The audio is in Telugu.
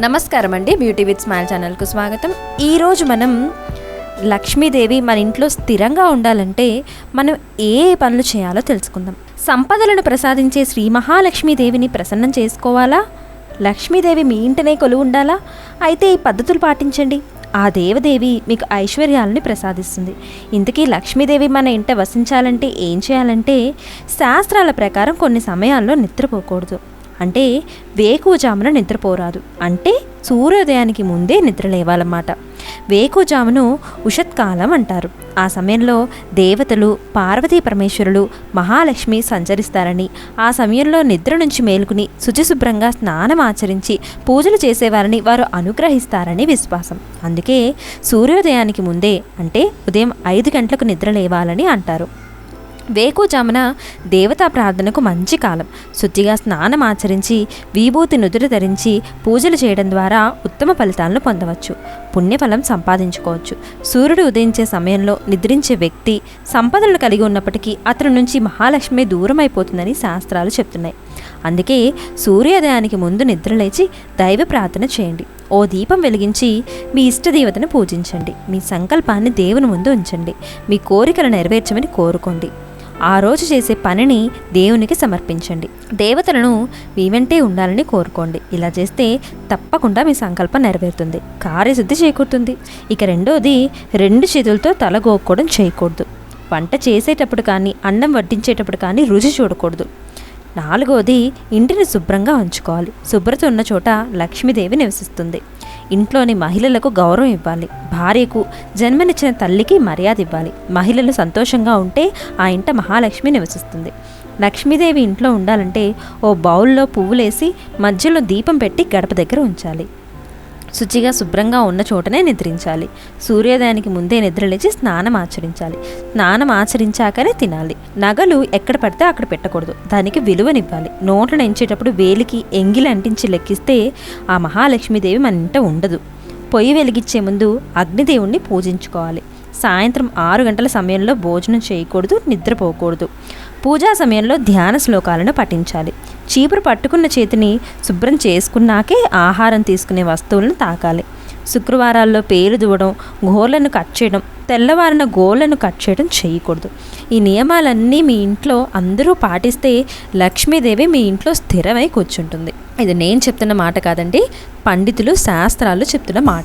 నమస్కారం అండి బ్యూటీ విత్ స్మైల్ ఛానల్కు స్వాగతం. ఈరోజు మనం లక్ష్మీదేవి మన ఇంట్లో స్థిరంగా ఉండాలంటే మనం ఏ పనులు చేయాలో తెలుసుకుందాం. సంపదలను ప్రసాదించే శ్రీ మహాలక్ష్మీదేవిని ప్రసన్నం చేసుకోవాలా? లక్ష్మీదేవి మీ ఇంటనే కొలువు ఉండాలా? అయితే ఈ పద్ధతులు పాటించండి. ఆ దేవదేవి మీకు ఐశ్వర్యాలని ప్రసాదిస్తుంది. ఇంతకీ లక్ష్మీదేవి మన ఇంట వసించాలంటే ఏం చేయాలంటే శాస్త్రాల ప్రకారం కొన్ని సమయాల్లో నిద్రపోకూడదు. అంటే వేకువజామున నిద్రపోరాదు. అంటే సూర్యోదయానికి ముందే నిద్ర లేవాలన్నమాట వేకువజామును ఉషత్కాలం అంటారు. ఆ సమయంలో దేవతలు పార్వతీ పరమేశ్వరులు మహాలక్ష్మి సంచరిస్తారని ఆ సమయంలో నిద్ర నుంచి మేలుకుని శుచిశుభ్రంగా స్నానం ఆచరించి పూజలు చేసేవారని వారు అనుగ్రహిస్తారని విశ్వాసం. అందుకే సూర్యోదయానికి ముందే అంటే ఉదయం ఐదు గంటలకు నిద్ర లేవాలని అంటారు. వేకుజామున దేవతా ప్రార్థనకు మంచి కాలం. శుద్ధిగా స్నానం ఆచరించి విభూతి నుదురు ధరించి పూజలు చేయడం ద్వారా ఉత్తమ ఫలితాలను పొందవచ్చు. పుణ్యఫలం సంపాదించుకోవచ్చు. సూర్యుడు ఉదయించే సమయంలో నిద్రించే వ్యక్తి సంపదలు కలిగి ఉన్నప్పటికీ అతని నుంచి మహాలక్ష్మి దూరం అయిపోతుందని శాస్త్రాలు చెప్తున్నాయి. అందుకే సూర్యోదయానికి ముందు నిద్రలేచి దైవ ప్రార్థన చేయండి. ఓ దీపం వెలిగించి మీ ఇష్టదేవతను పూజించండి. మీ సంకల్పాన్ని దేవుని ముందు ఉంచండి. మీ కోరికలు నెరవేర్చమని కోరుకోండి. ఆ రోజు చేసే పనిని దేవునికి సమర్పించండి. దేవతలను మీ వెంటే ఉండాలని కోరుకోండి. ఇలా చేస్తే తప్పకుండా మీ సంకల్పం నెరవేరుతుంది. కార్యసిద్ధి చేకూరుతుంది. ఇక రెండోది రెండు చేతులతో తల గోక్కోవడం చేయకూడదు. వంట చేసేటప్పుడు కానీ అన్నం వడ్డించేటప్పుడు కానీ రుచి చూడకూడదు. నాలుగోది ఇంటిని శుభ్రంగా ఉంచుకోవాలి. శుభ్రత ఉన్న చోట లక్ష్మీదేవి నివసిస్తుంది. ఇంట్లోని మహిళలకు గౌరవం ఇవ్వాలి. భార్యకు జన్మనిచ్చిన తల్లికి మర్యాద ఇవ్వాలి. మహిళలు సంతోషంగా ఉంటే ఆ ఇంట మహాలక్ష్మి నివసిస్తుంది. లక్ష్మీదేవి ఇంట్లో ఉండాలంటే ఓ బౌల్లో పువ్వులేసి మధ్యలో దీపం పెట్టి గడప దగ్గర ఉంచాలి. శుచిగా శుభ్రంగా ఉన్న చోటనే నిద్రించాలి. సూర్యోదయానికి ముందే నిద్రలేచి స్నానం ఆచరించాలి. స్నానం ఆచరించాకనే తినాలి. నగలు ఎక్కడ పడితే అక్కడ పెట్టకూడదు. దానికి విలువనివ్వాలి. నోట్లను ఎంచేటప్పుడు వేలికి ఎంగిలి అంటించి లెక్కిస్తే ఆ మహాలక్ష్మీదేవి మన ఇంట ఉండదు. పొయ్యి వెలిగించే ముందు అగ్నిదేవుణ్ణి పూజించుకోవాలి. సాయంత్రం ఆరు గంటల సమయంలో భోజనం చేయకూడదు నిద్రపోకూడదు. పూజా సమయంలో ధ్యాన శ్లోకాలను పఠించాలి. చీపురు పట్టుకున్న చేతిని శుభ్రం చేసుకున్నాకే ఆహారం తీసుకునే వస్తువులను తాకాలి. శుక్రవారాల్లో పేరు దువ్వడం గోర్లను కట్ చేయడం తెల్లవారిన గోళ్ళను కట్ చేయడం చేయకూడదు. ఈ నియమాలన్నీ మీ ఇంట్లో అందరూ పాటిస్తే లక్ష్మీదేవి మీ ఇంట్లో స్థిరమై కూర్చుంటుంది. ఇది నేను చెప్తున్న మాట కాదండి పండితులు శాస్త్రాలు చెప్తున్న మాట.